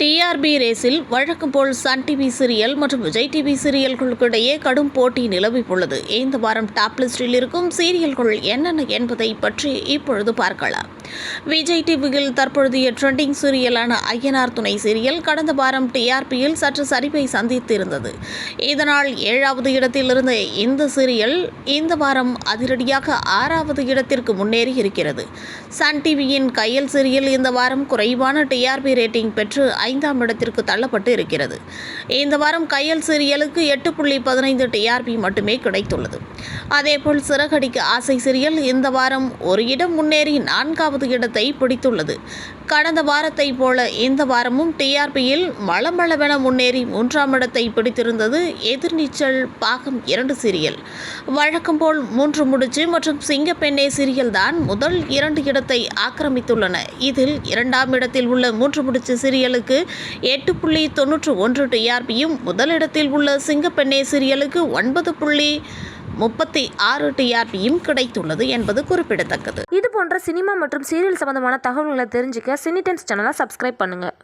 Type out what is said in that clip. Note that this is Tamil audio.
டிஆர்பி ரேஸில் வழக்கம் போல் சன் டிவி சீரியல் மற்றும் விஜய் டிவி சீரியல்களுக்கு இடையே கடும் போட்டி நிலவி உள்ளது இந்த வாரம் டாப் லிஸ்டில் இருக்கும் சீரியல்கள் என்னென்ன என்பதை பற்றி இப்பொழுது பார்க்கலாம். விஜய் டிவியில் தற்பொழுதைய ட்ரெண்டிங் சீரியலான ஐயனார் துணை சீரியல் கடந்த வாரம் டிஆர்பியில் சற்று சரிவை சந்தித்திருந்தது. இதனால் ஏழாவது இடத்தில் இருந்த இந்த சீரியல் இந்த வாரம் அதிரடியாக ஆறாவது இடத்திற்கு முன்னேறி இருக்கிறது. சன் டிவியின் கையல் சீரியல் இந்த வாரம் குறைவான டிஆர்பி ரேட்டிங் பெற்று ஐந்தாம் இடத்திற்கு தள்ளப்பட்டு இருக்கிறது. இந்த வாரம் கையல் சீரியலுக்கு எட்டு புள்ளி பதினைந்து டிஆர்பி மட்டுமே கிடைத்துள்ளது. அதேபோல் சிறகடிக்கு ஆசை சீரியல் இந்த வாரம் ஒரு இடம் முன்னேறி நான்காவது இடத்தை பிடித்துள்ளது. கடந்த வாரத்தை போல இந்த வாரமும் டிஆர்பியில் மளமளவென முன்னேறி மூன்றாம் இடத்தை பிடித்திருந்தது எதிர்நீச்சல் பாகம் இரண்டு சீரியல். வழக்கம் போல் மூன்று முடிச்சு மற்றும் சிங்கப்பெண்ணே சீரியல் தான் முதல் இரண்டு இடத்தை ஆக்கிரமித்துள்ளன. இதில் இரண்டாம் இடத்தில் உள்ள மூன்று முடிச்சு சீரியலுக்கு எட்டு புள்ளி தொன்னூற்று ஒன்று டிஆர்பியும் முதலிடத்தில் உள்ள சிங்கப்பெண்ணே சீரியலுக்கு ஒன்பது புள்ளி முப்பத்தி ஆறு டிஆர்பியும் கிடைத்துள்ளது என்பது குறிப்பிடத்தக்கது. இது போன்ற சினிமா மற்றும் சீரியல் சம்பந்தமான தகவல்களை தெரிஞ்சுக்க சினிடென்ஸ் சேனலை சப்ஸ்கிரைப் பண்ணுங்கள்